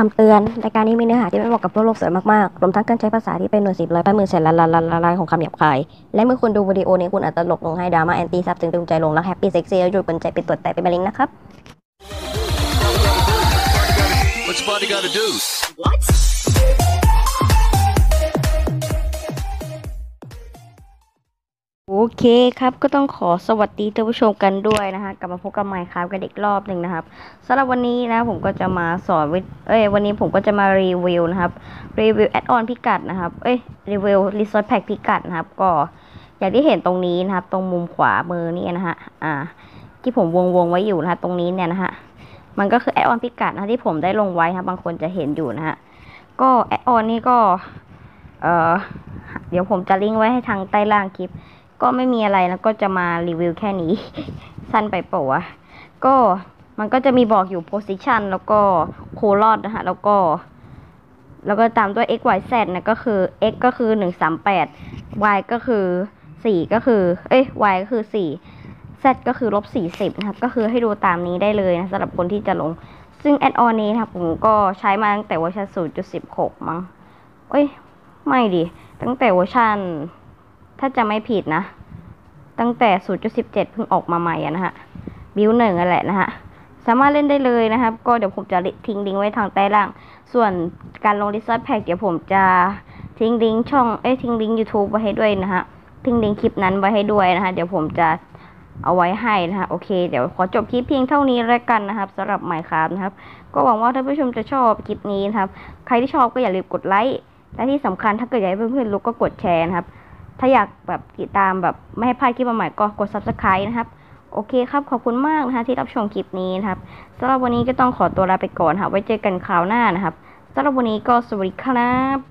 คำเตือนรายการนี้มีเนื้อหาที่ไม่เหมาะกับผู้โลกสวยมากๆ รวมทั้งการใช้ภาษาที่เป็นหน่วยสิบร้อยแปดหมื่นแสนล้านล้านล้านล้านล้านของคำหยาบคาย และเมื่อคุณดูวิดีโอนี้คุณอาจจะหลงลงให้ดราม่าแอนตี้ซับจึงดึงใจลงรักแฮปปี้เซ็กซี่แล้วหยุดเป็นใจเป็นตัวแต่เป็นมะเร็งนะครับ What's body gotta do? โอเคครับก็ต้องขอสวัสดีท่านผู้ชมกันด้วยนะฮะกลับมาพบกับไมค์ครับกันอีกรอบหนึ่งนะครับสำหรับวันนี้นะผมก็จะมาสอนวิเอ้ยวันนี้ผมก็จะมารีวิวนะครับรีวิวแอดออนพิกัดนะครับเอ้ยรีวิวรีสอร์ทแพ็กพิกัดนะครับ ก็อย่างที่เห็นตรงนี้นะครับ ตรงมุมขวามือนี่นะฮะอ่า ที่ผมวงวงไว้อยู่นะฮะตรงนี้เนี่ยนะฮะมันก็คือแอดออนพิกัดนะที่ผมได้ลงไว้ครับบางคนจะเห็นอยู่นะฮะก็แอดออนนี่ก็เอ่อเดี๋ยวผมจะลิงก์ไว้ให้ทางใต้ล่างคลิป ก็ไม่มีอะไรแล้วก็จะมารีวิวแค่นี้ สั้นไปเปล่าวะก็มันก็จะมีบอกอยู่ position แล้วก็ colon นะฮะ แล้วก็ แล้วก็ตามด้วย x y z นะก็คือ x ก็คือหนึ่งสามแปด y ก็คือสี่ก็คือ เอ้ย y ก็คือสี่ z ก็คือลบสี่สิบนะครับ ก็คือให้ดูตามนี้ได้เลยนะสำหรับคนที่จะลง ซึ่งแอดออนนี้นะครับผมก็ใช้มาตั้งแต่เวอร์ชัน0.16 มั้งเอ้ย ไม่ดิ ตั้งแต่เวอร์ชัน ถ้าจะไม่ผิดนะ ตั้งแต่ 0.17 เพิ่งออกมาใหม่นะฮะ บิวหนึ่งอันแหละนะฮะ สามารถเล่นได้เลยนะครับ ก็เดี๋ยวผมจะทิ้งลิงก์ไว้ทางใต้ล่าง ส่วนการลงดิสแพ็กเดี๋ยวผมจะทิ้งลิงก์ช่อง เอ้ย ทิ้งลิงก์ YouTube ไว้ให้ด้วยนะฮะ ทิ้งลิงก์คลิปนั้นไว้ให้ด้วยนะฮะ เดี๋ยวผมจะเอาไว้ให้นะฮะโอเค เดี๋ยวขอจบคลิปเพียงเท่านี้แล้วกันนะครับสำหรับหมายครับนะครับ ก็หวังว่าท่านผู้ชมจะชอบคลิปนี้นะครับ ใครที่ชอบก็อย่าลืมกดไลค์ และที่สำคัญถ้าเกิดอยากให้เพื่อนๆรู้ก็กดแชร์นะครับ ถ้าอยากแบบติดตามแบบไม่ให้พลาดคลิปใหม่ก็กด subscribe นะครับ โอเคครับขอบคุณมากนะคะที่รับชมคลิปนี้นะครับสำหรับวันนี้ก็ต้องขอตัวลาไปก่อนค่ะไว้เจอกันคราวหน้านะครับสำหรับวันนี้ก็สวัสดีครับ